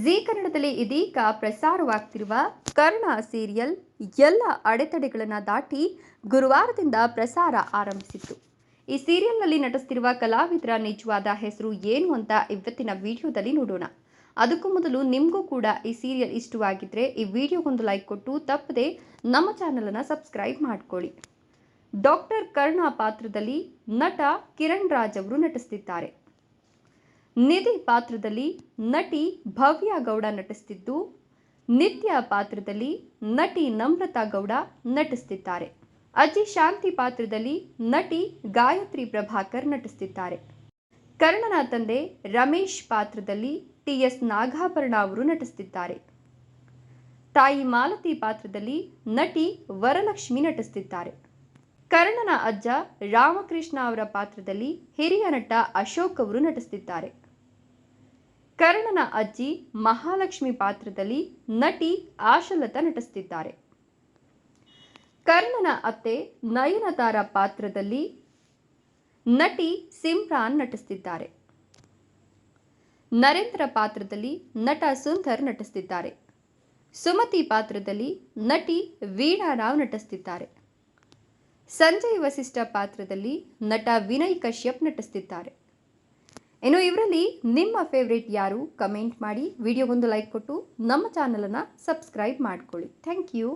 G ಕನ್ನಡದಲ್ಲಿ ಇದೀಗ ಪ್ರಸಾರವಾಗ್ತಿರುವ Karna serial ಎಲ್ಲ ಅಡೆತಡೆಗಳನ್ನು ದಾಟಿ ಗುರುವಾರದಿಂದ ಪ್ರಸಾರ ಆರಂಭಿಸಿತ್ತು. ಈ ಸೀರಿಯಲ್ನಲ್ಲಿ ನಟಿಸ್ತಿರುವ ಕಲಾವಿದರ ನಿಜವಾದ ಹೆಸರು ಏನು ಅಂತ ಇವತ್ತಿನ ವಿಡಿಯೋದಲ್ಲಿ ನೋಡೋಣ. ಅದಕ್ಕೂ ಮೊದಲು ನಿಮಗೂ ಕೂಡ ಈ ಸೀರಿಯಲ್ ಇಷ್ಟವಾಗಿದ್ದರೆ ಈ ವಿಡಿಯೋಗೊಂದು ಲೈಕ್ ಕೊಟ್ಟು ತಪ್ಪದೆ ನಮ್ಮ ಚಾನಲನ್ನು ಸಬ್ಸ್ಕ್ರೈಬ್ ಮಾಡ್ಕೊಳ್ಳಿ. ಡಾಕ್ಟರ್ ಕರ್ಣ ಪಾತ್ರದಲ್ಲಿ ನಟ ಕಿರಣ್ ರಾಜ್ ಅವರು ನಟಿಸ್ತಿದ್ದಾರೆ. ನಿಧಿ ಪಾತ್ರದಲ್ಲಿ ನಟಿ ಭವ್ಯ ಗೌಡ ನಟಿಸ್ತಿದ್ದು, ನಿತ್ಯ ಪಾತ್ರದಲ್ಲಿ ನಟಿ ನಮ್ರತಾ ಗೌಡ ನಟಿಸ್ತಿದ್ದಾರೆ. ಅಜ್ಜಿ ಶಾಂತಿ ಪಾತ್ರದಲ್ಲಿ ನಟಿ ಗಾಯತ್ರಿ ಪ್ರಭಾಕರ್ ನಟಿಸ್ತಿದ್ದಾರೆ. ಕರ್ಣನ ತಂದೆ ರಮೇಶ್ ಪಾತ್ರದಲ್ಲಿ ಟಿ ಎಸ್ ನಾಗಾಭರಣ ಅವರು ನಟಿಸ್ತಿದ್ದಾರೆ. ತಾಯಿ ಮಾಲತಿ ಪಾತ್ರದಲ್ಲಿ ನಟಿ ವರಲಕ್ಷ್ಮಿ ನಟಿಸ್ತಿದ್ದಾರೆ. ಕರ್ಣನ ಅಜ್ಜ ರಾಮಕೃಷ್ಣ ಅವರ ಪಾತ್ರದಲ್ಲಿ ಹಿರಿಯ ನಟ ಅಶೋಕ್ ಅವರು ನಟಿಸ್ತಿದ್ದಾರೆ. ಕರ್ಣನ ಅಜ್ಜಿ ಮಹಾಲಕ್ಷ್ಮಿ ಪಾತ್ರದಲ್ಲಿ ನಟಿ ಆಶಲತಾ ನಟಿಸುತ್ತಿದ್ದಾರೆ ಕರ್ಣನ ಅತ್ತೆ ನಯನತಾರ ಪಾತ್ರದಲ್ಲಿ ನಟಿ ಸಿಮ್ರಾನ್ ನಟಿಸುತ್ತಿದ್ದಾರೆ ನರೇಂದ್ರ ಪಾತ್ರದಲ್ಲಿ ನಟ ಸುಂದರ್ ನಟಿಸುತ್ತಿದ್ದಾರೆ ಸುಮತಿ ಪಾತ್ರದಲ್ಲಿ ನಟಿ ವೀಣಾ ರಾವ್ ನಟಿಸುತ್ತಿದ್ದಾರೆ ಸಂಜಯ್ ವಸಿಷ್ಠ ಪಾತ್ರದಲ್ಲಿ ನಟ ವಿನಯ್ ಕಶ್ಯಪ್ ನಟಿಸ್ತಿದ್ದಾರೆ. ಇನ್ನು ಇವರಲ್ಲಿ ನಿಮ್ಮ ಫೇವ್ರೇಟ್ ಯಾರು ಕಮೆಂಟ್ ಮಾಡಿ ವಿಡಿಯೋಗೊಂದು ಲೈಕ್ ಕೊಟ್ಟು ನಮ್ಮ ಚಾನಲನ್ನು ಸಬ್ಸ್ಕ್ರೈಬ್ ಮಾಡ್ಕೊಳ್ಳಿ. Thank you